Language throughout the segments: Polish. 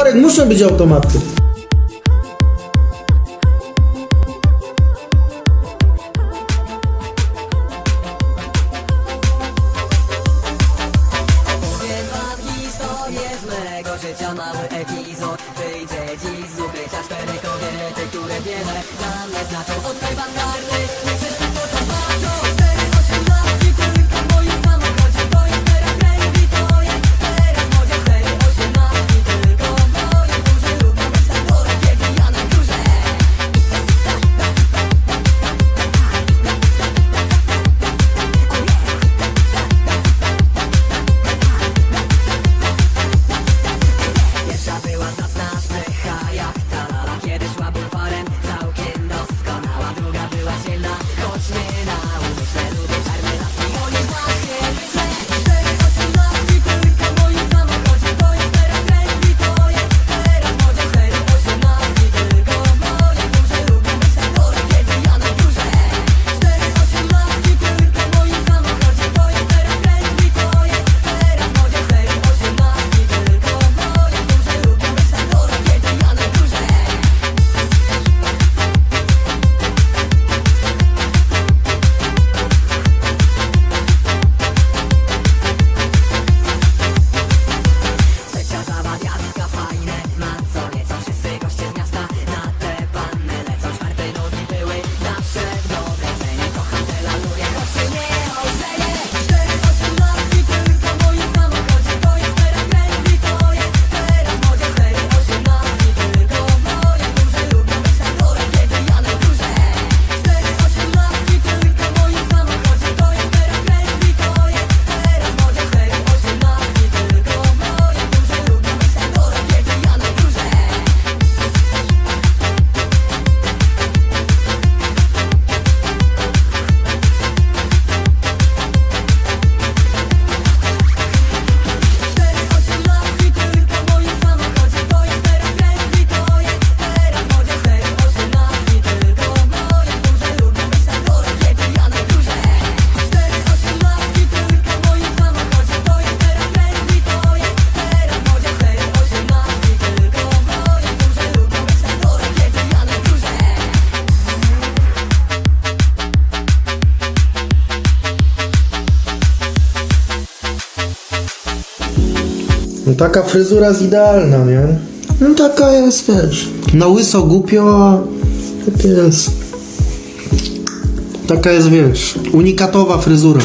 ładowarek muszą być automaty. Wam historię z mego życia, mały epizod Wyjdzie dziś z ukrycia cztery kobiety, które wiele dla mnie znaczą Odkrywam karty, nie wszyscy Taka fryzura jest idealna, nie? No taka jest, wiesz, na łyso głupio, tak jest. Taka jest, wiesz, unikatowa fryzura.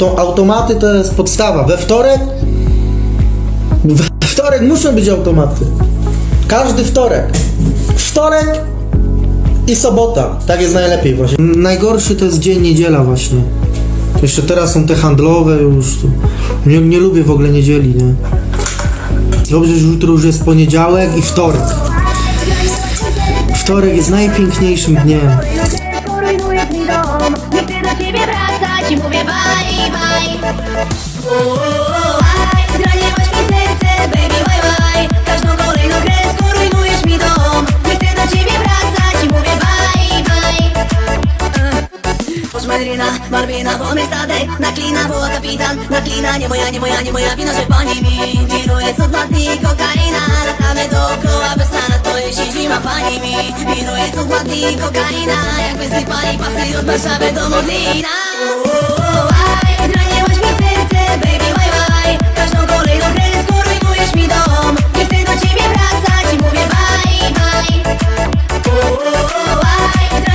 Auto, automaty to jest podstawa. We wtorek we wtorek muszą być automaty. Każdy wtorek. Wtorek i sobota. Tak jest najlepiej właśnie. Najgorszy to jest dzień niedziela właśnie. Jeszcze teraz są te handlowe już. Nie, nie lubię w ogóle niedzieli, nie? Dobrze, że jutro już jest poniedziałek i wtorek. Wtorek jest najpiękniejszym dniem. Madrina, Malwina, pomysł statek. Naklina, woła kapitan. Naklina, nie moja, nie moja, nie moja wina, że pani mi Wiruje co dwa dni kokaina. Latamy dookoła bez stana, to jeśli zima pani mi Wiruje co dwa dni kokaina. Jak wysypali pasy od Warszawy do Modlina rujnujesz mi dom Nie chcę do ciebie bye, bye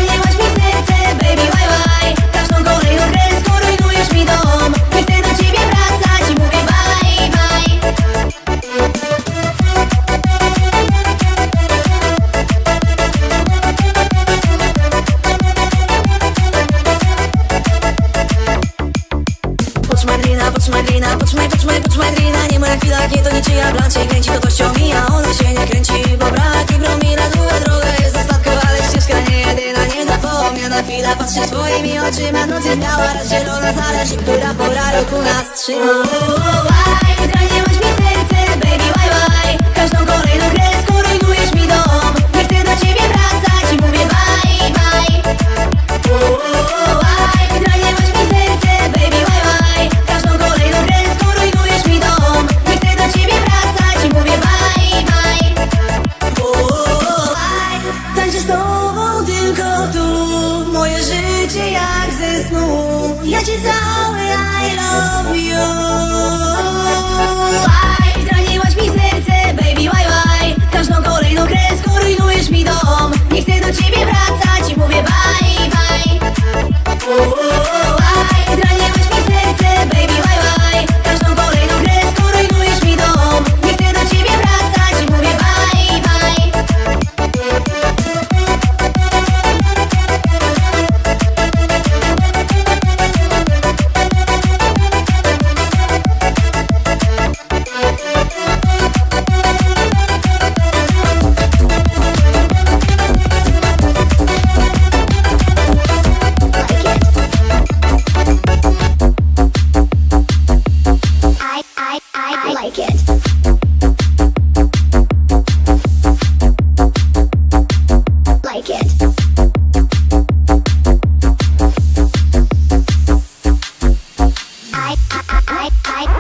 to niczyja Blancie kręci, to tością mija Ona się nie kręci, bo braki promila Długa droga jest dostatku, ale ścieżka nie jedyna Nie zapomniana chwila, patrzę swoimi oczyma Noc jest biała, raz zielona, zależy Która pora roku nas trzyma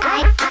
I